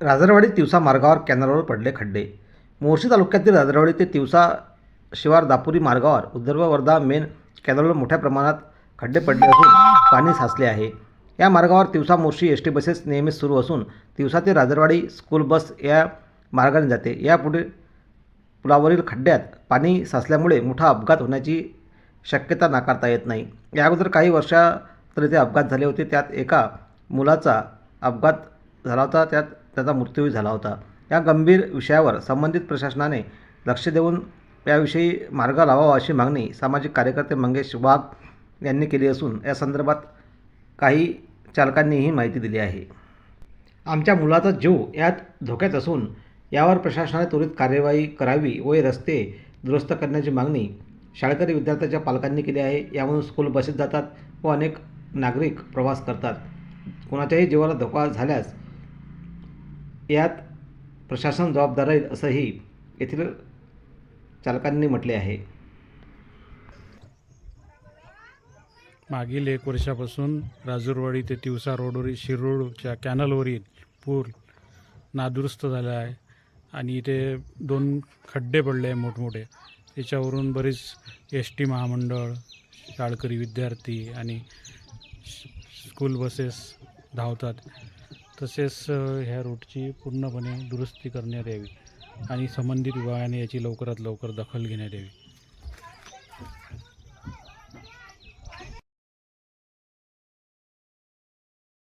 राजरवाडी तिवसा मार्गावर कॅनलवर पडले खड्डे. मोर्शी तालुक्यातील राजरवाडी ते तिवसा शिवार दापुरी मार्गावर उद्धर्व वर्धा मेन कॅनलवर मोठ्या प्रमाणात खड्डे पडले असून पाणी साचले आहे. या मार्गावर Tiwasa Morshi S T buses नेहमीच सुरू असून तिवसा ते राजरवाडी स्कूल बस या मार्गाने जाते. यापुढे पुलावरील खड्ड्यात पाणी साचल्यामुळे मोठा अपघात होण्याची शक्यता नाकारता येत नाही. या अगोदर काही वर्षा तर इथे अपघात झाले होते. त्यात एका मुलाचा अपघात झाला होता त्यात त्याचा मृत्यूही झाला होता. या गंभीर विषयावर संबंधित प्रशासनाने लक्ष देऊन याविषयी मार्ग लावावा अशी मागणी सामाजिक कार्यकर्ते मंगेश वाघ यांनी केली असून या संदर्भात काही चालकांनीही माहिती दिली आहे. आमच्या मुलाचा जीव यात धोक्यात असून यावर प्रशासनाने त्वरित कार्यवाही करावी व रस्ते दुरुस्त करण्याची मागणी शाळकरी विद्यार्थ्याच्या पालकांनी केली आहे. यामधून स्कूल बसेस जातात व अनेक नागरिक प्रवास करतात. कोणाच्याही जीवाला धोका झाल्यास यात प्रशासन जबाबदार आहे असंही येथील चालकांनी म्हटले आहे. मागील एक वर्षापासून राजूरवाडी ते तिवसा रोडवरील शिरोडच्या कॅनलवरील पूल नादुरुस्त झाला आहे आणि इथे दोन खड्डे पडले आहे मोठमोठे. त्याच्यावरून बरीच एस टी महामंडळ शाळकरी विद्यार्थी आणि स्कूल बसेस धावतात. तसेच ह्या रूटची पूर्णपणे दुरुस्ती करण्यात यावी आणि संबंधित विभागाने याची लवकरात लवकर दखल घेण्यात यावी.